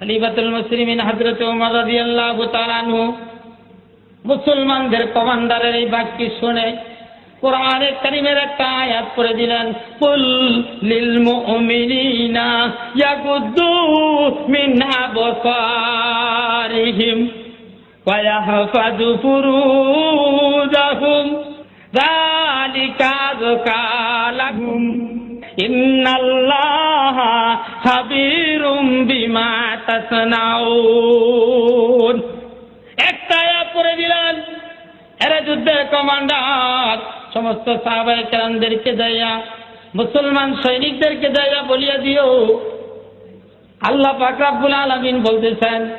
খলিফাতুল মুসলিমিন হযরত ওমর রাদিয়াল্লাহু তাআলা আনহু মুসলমানদের কমান্ডারের এই বাক্য শুনে কোরআনে কারিমের একটা আয়াত পড়ে দিলেন, কুল লিল মুমিনিনা ইয়াগুদ্দু মিন আবসারিহিম ওয়া ইয়াহফাযু ফুরুজাহুম। যালিকা আযকা লাহুম ইন্নাল্লাহা খাবীরুম বিমা তাসনাউন। একটা আয়াত পড়ে দিলেন, এরা যুদ্ধের কমান্ডার, সমস্ত সাহাবাই কেরামদেরকে যাইয়া মুসলমান সৈনিকদেরকে যাইয়া বলিয়া দিও। আল্লাহ পাকরাবুল আলমিন বলতেছেন,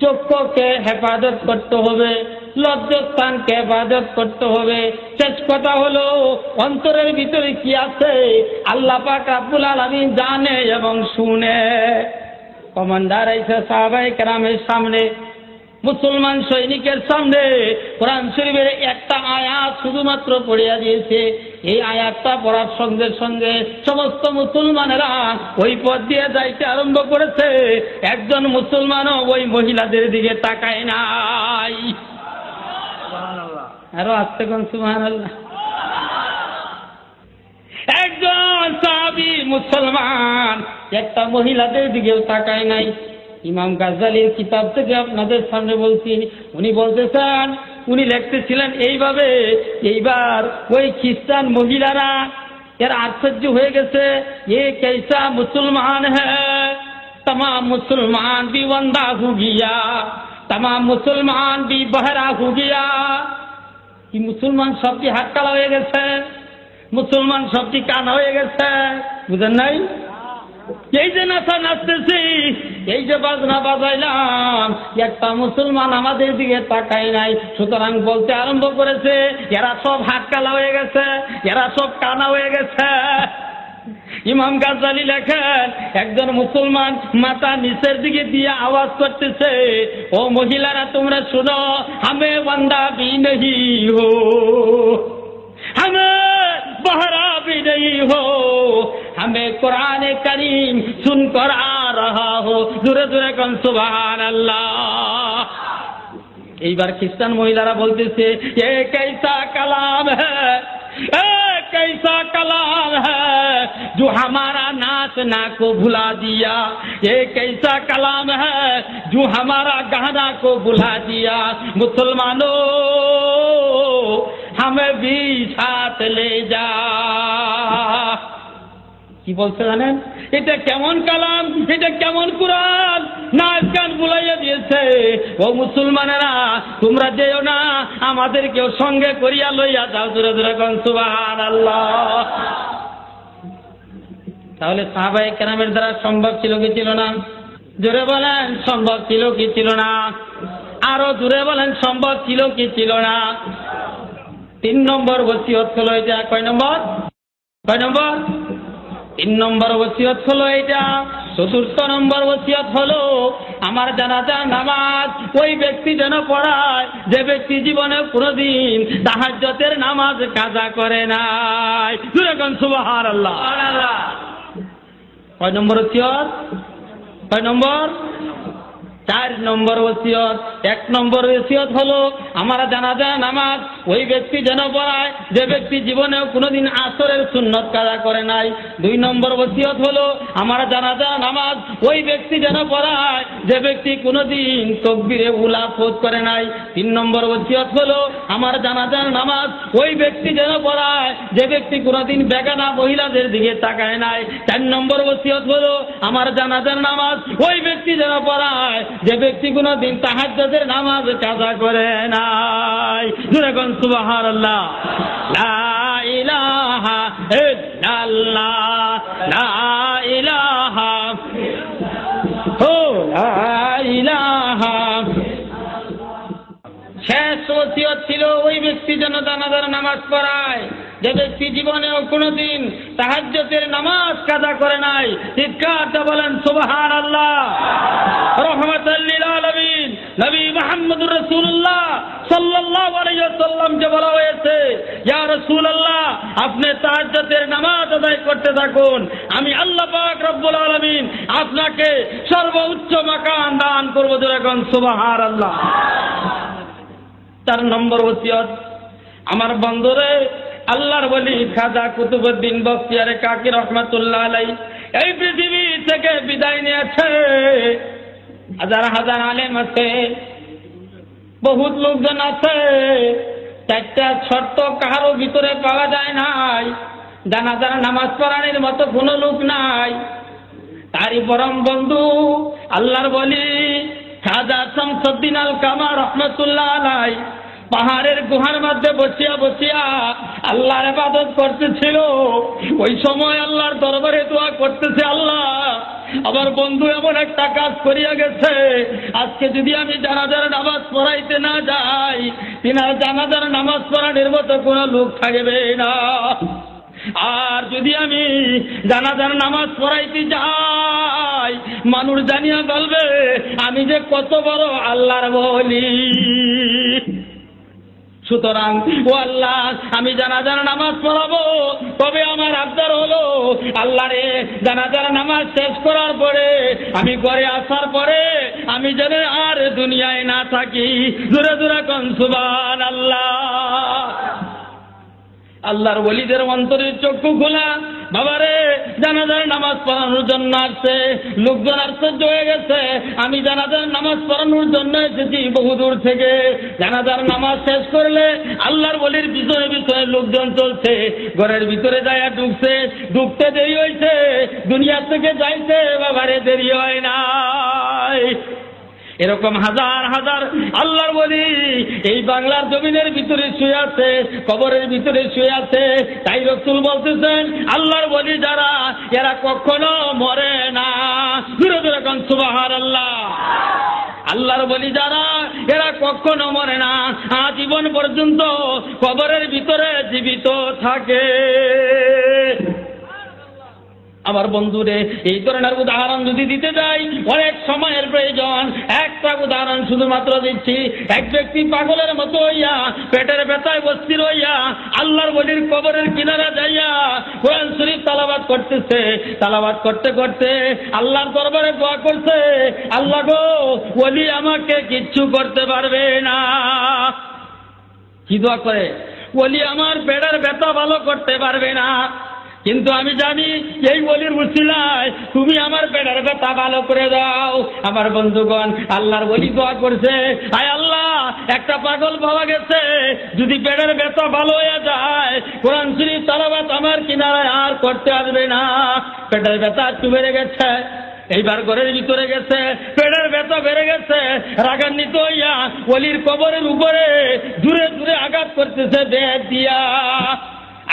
চক্ষুকে হেফাজত করতে হবে। লজ্জস্থানকে হেফাজত করতে হবে। শেষ কথা হলো, অন্তরের ভিতরে কি আছে? আল্লাহ পাক রাব্বুল আলমিন জানে এবং শুনে। কমান্ডার এসে সাহাবাই কেরামের সামনে, মুসলমান সৈনিকের সামনে কোরআন শরীফের একটা আয়াত শুধুমাত্র পড়িয়া দিয়েছে। এই আয়াতটা পড়ার সঙ্গে সঙ্গে সমস্ত মুসলমানেরা ওই পথ দিয়ে যাইতে আরম্ভ করেছে। একজন মুসলমানও ওই মহিলাদের দিকে তাকায় নাই। আরও আসতে কোন সুমান একজন সাহাবি মুসলমান, একটা মহিলাদের দিকেও তাকায় নাই। ইমাম গাজালির কিতাব থেকে আপনাদের সামনে বলছি, উনি বলতেছেন উনি লিখতেছিলেন এইভাবে, এইবার ওই খ্রিস্টান মহিলারা এর আশ্চর্য হয়ে গেছে, এ কেসা মুসলমান হ্যাঁ? তমাম মুসলমান বি বন্দা হুগিয়া তমাম মুসলমান বি বহরা হু গিয়া কি মুসলমান সবটি হাতকালা হয়ে গেছে? মুসলমান সবটি কানা হয়ে গেছে। বুঝেন নাই? এই যে নাচা নাচতেছি, এই যে বাজনা বাজাইলাম, একটা মুসলমান আমাদের দিকে তাকায় নাই। সুতরাং বলতে আরম্ভ করেছে, এরা সব হাত কালা হয়ে গেছে, এরা সব কানা হয়ে গেছে। ইমাম গাজালি লেখেন, একজন মুসলমান মাথা নিচের দিকে দিয়ে আওয়াজ করতেছে, ও মহিলারা, তোমরা শুনো আমি বান্দা বি নহি হো। আমি বহরা বি নহি হো। আমি কোরআন করিম শুন কর আ হো। দূরে দূরে কন সুবহান আল্লাহ এইবার খ্রিস্টান মহিলারা বলতেছে, এ কাইসা কালাম হ্যাঁ? कैसा कलाम है जो हमारा नाचना को भुला दिया। ये कैसा कलाम है जो हमारा गहना को भुला दिया। मुसलमानों, हमें भी साथ ले जा। কি বলছে জানেন? এটা কেমন কালাম? এটা কেমন কোরআন? নাচ গান বুলাইয়া দিয়েছে। ও মুসলমানেরা, তোমরা যেও না, আমাদেরকেও সঙ্গে করিয়া লইয়া যাও। দূরে দূরে কন সুবাহান আল্লাহ তাহলে সাহাবাই কেরামের দ্বারা সম্ভব ছিল কি ছিল না? জোরে বলেন, সম্ভব ছিল কি ছিল না? আরও জোরে বলেন, সম্ভব ছিল কি ছিল না? তিন নম্বর বসিয়ত হলো এটা। কয় নম্বর? কয় নম্বর? তিন নম্বর ওসিয়ত হলো এটা চতুর্থ নম্বর ওসিয়ত হলো আমার জানাজা নামাজ, ওই ব্যক্তি যেন পড়ায়, যে ব্যক্তি জীবনে কোনোদিন তাহাজ্জতের নামাজ কাজা করে নাই। দুরকম সুবাহার আল্লাহ কয় নম্বর ওসিয়ত? কয় নম্বর? চার নম্বর ওসিয়ত। এক নম্বর ওসিয়ত হলো আমার জানাজা, নামাজ, ওই ব্যক্তি যেন পড়ায়, যে ব্যক্তি জীবনেও কোনোদিন আসরের সুন্নত কাজা করে নাই। দুই নম্বর ওসিয়ত হলো আমার জানাজা, নামাজ, ওই ব্যক্তি যেন পড়ায়, যে ব্যক্তি কোনোদিন তকবিরে উলা ফোজ করে নাই। তিন নম্বর ওসিয়ত হলো আমার জানাজার নামাজ, ওই ব্যক্তি যেন পড়ায়, যে ব্যক্তি কোনোদিন বেগানা মহিলাদের দিকে তাকায় নাই। চার নম্বর ওসিয়ত হলো আমার জানাজার নামাজ, ওই ব্যক্তি যেন পড়ায়, যে ব্যক্তি কোনো দিন তাহাজ্জুদের নামাজ কাজা করে নাই। লা ইলাহা শেষ ওসিয়ত ছিল ওই ব্যক্তি যেন জানাজার নামাজ পড়ায়। যে ব্যক্তি জীবনেও কোনোদিন তাহাজ্জতের নামাজ কাজা করে নাই। বলেন সুবহান আল্লাহ রহমতাল্লিল নবী মোহাম্মদুর রসুল্লাহ সাল্লাল্লাহু আলাইহি ওয়াসাল্লামকে বলা হয়েছে, ইয়া রাসূলুল্লাহ, আপনি তাহাজ্জুদের নামাজ আদায় করতে থাকুন। আমি আল্লাহ পাক রব্বুল আলামিন আপনাকে সর্বোচ্চ মাকান দান করব যেরকম সুবাহার আল্লাহ চার নম্বর ওসিয়ত, আমার বন্ধুরে, আল্লাহর বলি খাজা কুতুবুদ্দিন বক্তিয়ারে কাকি রহমাতুল্লাহ আলাই এই পৃথিবী থেকে বিদায় নিয়েছে। হাজার হাজার আলেম আছে, বহুত লোকজন আছে। চারটা শর্ত কাহারও ভিতরে পাওয়া যায় নাই। জানাজার নামাজ পড়ানোর মতো কোনো লোক নাই। তারই পরম বন্ধু, আল্লাহর বলি খাজা শামসুদ্দিন আল কামা রহমতুল্লাহ আলাই, পাহাড়ের গুহার মধ্যে বসিয়া বসিয়া আল্লাহর ইবাদত করতেছিল। ওই সময় আল্লাহর দরবারে দোয়া করতেছে আল্লাহ আমার বন্ধু, এমন একটা কাজ করিয়া গেছে। আজকে যদি আমি জানাজার নামাজ পড়াইতে না যাই তিনার জানাজার নামাজ পড়ানোর মতো কোনো লোক থাকবে না। আর যদি আমি জানাজার নামাজ পড়াইতে যাই, মানুষ জানিয়া বলবে, আমি যে কত বড় আল্লাহর বলি। সুতরাং, ও আল্লাহ, আমি জানাজার নামাজ পড়াবো। তবে আমার আবদার হলো, আল্লাহ রে, জানাজার নামাজ শেষ করার পরে, আমি ঘরে আসার পরে, আমি যেন আর দুনিয়ায় না থাকি। দূরে দূরে কনসুবান আল্লাহ আল্লাহর ওলিদের অন্তরের চক্ষু খোলা। বাবারে, জানাজার নামাজ পড়ানোর জন্য আসছে। লোকজন আশ্চর্য হয়ে গেছে। আমি জানাজার নামাজ পড়ানোর জন্য এসেছি বহু দূর থেকে। জানাজার নামাজ শেষ করলে আল্লাহর বলির পিছনে পিছনে লোকজন চলছে। ঘরের ভিতরে যায় ঢুকছে। ঢুকতে দেরি হয়েছে দুনিয়া থেকে যাইতে বাবারে দেরি হয় নাই। এরকম হাজার হাজার আল্লাহর বলি এই বাংলার জমিনের ভিতরে শুয়ে আছে, কবরের ভিতরে শুয়ে আছে। তাই রসুল বলতেছেন, আল্লাহর বলি যারা, এরা কখনো মরে না। দূরে দূরে কন সুবাহার আল্লাহ আল্লাহর বলি যারা, এরা কখনো মরে না। আজীবন পর্যন্ত কবরের ভিতরে জীবিত থাকে। আমার বন্ধুরে, এই ধরনের উদাহরণ যদি দিতে যাই, অনেক সময়ের প্রয়োজন। একটা উদাহরণ শুধুমাত্র দিচ্ছি, এক ব্যক্তি পাগলের মতো হইয়া, পেটের ব্যথায় বস্তির হইয়া, আল্লাহর বলির কবরের কিনারা যাইয়া কোরআন শরীফ তালাবাদ করতেছে। তালাবাদ করতে করতে আল্লাহর দরবারে দোয়া করছে, আল্লাহ গো বলি আমাকে কিচ্ছু করতে পারবে না। কি দোয়া করে? বলি আমার পেটের ব্যথা ভালো করতে পারবে না। কিন্তু আমি জানি, এই বলির উচিলায়, তুমি আমার পেটের ব্যথা ভালো করে দাও। আমার বন্ধুগণ, আল্লাহর বলি দোয়া করছে। আয় আল্লাহ, একটা পাগল পাওয়া গেছে। যদি পেটের ব্যথা ভালো হয়ে যায়, কোরআন শরীফ তালাবাত আমার কিনারায় আর করতে আসবে না। পেটের ব্যথা একটু বেড়ে গেছে, এইবার ঘরের ভিতরে গেছে। পেটের ব্যথা বেড়ে গেছে, রাগান্বিত হইয়া অলির কবরের উপরে দূরে দূরে আঘাত করতেছে দেহ দিয়া।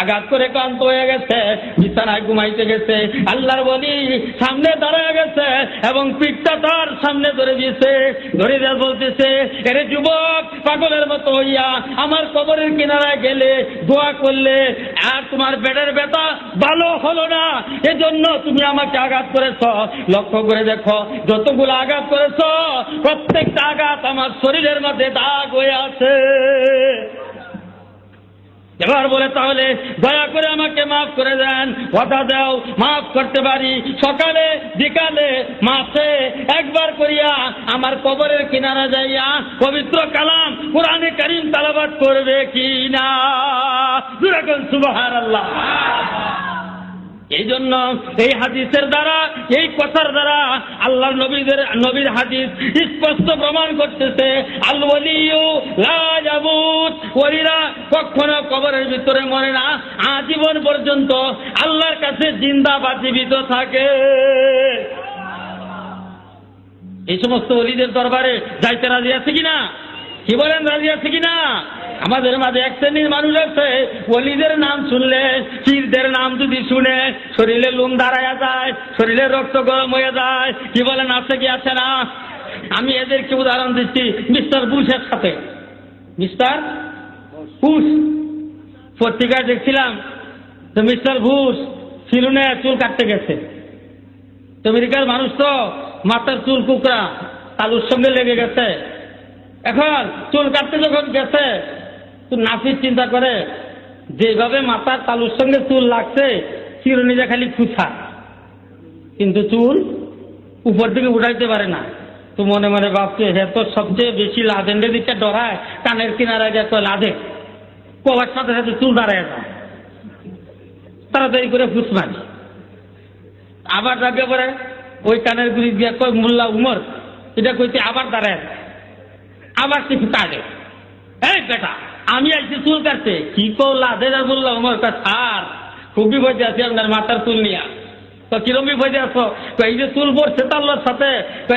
আঘাত করে ক্লান্ত হয়ে গেছে, বিছানায় ঘুমাইতে গেছে, আল্লাহর বলি সামনে দাঁড়ায় গেছে এবং পিঠটা তার সামনে ধরে দিয়েছে, ধরে দিয়ে বলতেছে, এরে যুবক, পাগলের মতো হইয়া আমার কবরের কিনারায় গেলে দোয়া করলে আর তোমার পেটের ব্যথা ভালো হলো না। এজন্য তুমি আমাকে আঘাত করেছ। লক্ষ্য করে দেখো, যতগুলো আঘাত করেছ, প্রত্যেকটা আঘাত আমার শরীরের মধ্যে দাগ হয়ে আছে। এবার বলে তাহলে দয়া করে আমাকে মাফ করে দেন। কথা দাও, মাফ করতে পারি। সকালে, বিকালে মাসে একবার করিয়া আমার কবরের কিনারা যাইয়া পবিত্র কালাম কোরআনে করিম তালাবাদ করবে কি না সুবাহার আল্লাহ এই জন্য এই হাদিসের দ্বারা, এই কথার দ্বারা আল্লাহ নবীদের, নবীর হাদিস স্পষ্ট প্রমাণ করতেছে কখনো কবরের ভিতরে মরে না, আজীবন পর্যন্ত আল্লাহর কাছে জিন্দা জীবিত থাকে। এই সমস্ত অলিদের দরবারে যাইতে রাজি আছে কিনা? কি বলেন, রাজি আছে কিনা? আমাদের মাঝে এক শ্রেণির মানুষ আছে অলিদের নাম শুনলে, পীরদের নাম যদি শুনে, শরীরে লুম দাঁড়ায়া যায়, শরীরে রক্ত গরম হয়ে যায়, কি বলেন, আছে কি, আছে না? আমি এদেরকে উদাহরণ দিচ্ছি, মিস্টার বুশের সাথে। Mister Bush. পত্রিকায় দেখছিলাম, তো মিস্টার বুশ সিলুনে চুল কাটতে গেছে। আমেরিকার মানুষ তো মাথার চুল কুকরা তালুর সঙ্গে লেগে গেছে। এখন চুল কাটতে যখন গেছে তো নাফিস চিন্তা করে, যেভাবে মাথার তালুর সঙ্গে চুল লাগছে চিরুনিটা খালি খুছা। কিন্তু চুল উপর দিকে উঠাইতে পারে না। তো মনে মনে ভাবছে, হে তো সবচেয়ে বেশি লাদেনদের দিকে ডরায়, কানের কিনারায় যা তো লাদে কবার সাথে সাথে চুল দাঁড়ায় যায়। তাড়াতাড়ি করে ফুস মারি। আবার ডাকে পরে ওই কানের গুলি দিয়ে কয়, মোল্লা উমর, এটা কইতে আবার দাঁড়ায় আবার সে কাটে এই বেটা আমি আইছি চুল কাটতে। কি কো লাদে আর মোল্লা উমর কা স্যার খুব বিপদে আছি আপনার মাথার চুল নিয়া। তো কিরম বিপদে তো এই যে চুল পড়ছে তাল্লার সাথে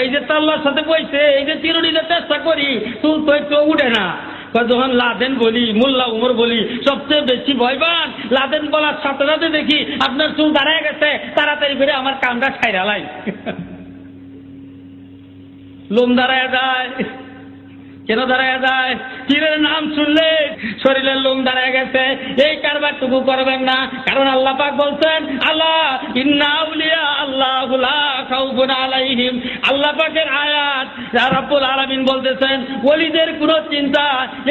এই যে তাল্লার সাথে বইছে, এই যে চিরুনিতে চেষ্টা করি, চুল তো একটু উঠে না। যখন লাদেন বলি, মোল্লা উমর বলি, সবচেয়ে বেশি ভয়বান লাদেন বলার সাথে সাথে দেখি আপনার চুল দাঁড়ায় গেছে, তাড়াতাড়ি করে আমার কামটা ছাইরালাই লোম দাঁড়ায় যায়। কেন দাঁড়ায় যায়। পীরের নাম শুনলে শরীরের লোম দাঁড়ায় গেছে। এই কারবারটুকু করবেন না, কারণ আল্লাহ পাক বলছেন, আল্লাহ, ইন্না আউলিয়া আল্লাহ আলাইহিম। আল্লাহ পাকের আয়াত রাব্বুল আলামিন বলতেছেন, ওলিদের কোনো চিন্তা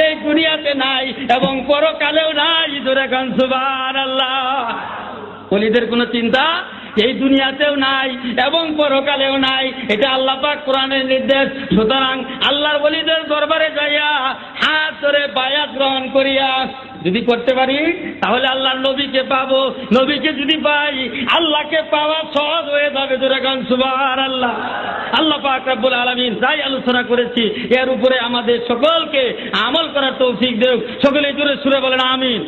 এই দুনিয়াতে নাই এবং পরকালেও নাই। জোরে গান, সুবহানাল্লাহ। ওলিদের কোনো চিন্তা এই দুনিয়াতেও নাই এবং পরকালেও নাই। এটা আল্লাহ পাক কোরআনের নির্দেশ। সুতরাং আল্লাহর বলিদের দরবারে যাইয়া হাত ধরে বায়াত গ্রহণ করিয়া যদি করতে পারি, তাহলে আল্লাহর নবীকে পাবো। নবীকে যদি পাই, আল্লাহকে পাওয়া সহজ হয়ে যাবে দুরাগান সুবাহ আল্লাহ আল্লাহ পাক রাব্বুল আলামিন যাই আলোচনা করেছি, এর উপরে আমাদের সকলকে আমল করার তৌফিক দেব সকলে জুড়ে সুরে বলেন আমিন।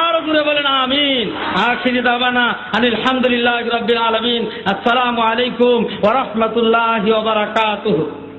আর জুড়ে বলেন আমিন। আখিরি দাবানা আলহামদুলিল্লাহ হামদুলিল্লাহ রাব্বিল আলামিন। আসসালামু আলাইকুম ওয়া রাহমাতুল্লাহি ওয়া বারাকাতুহু।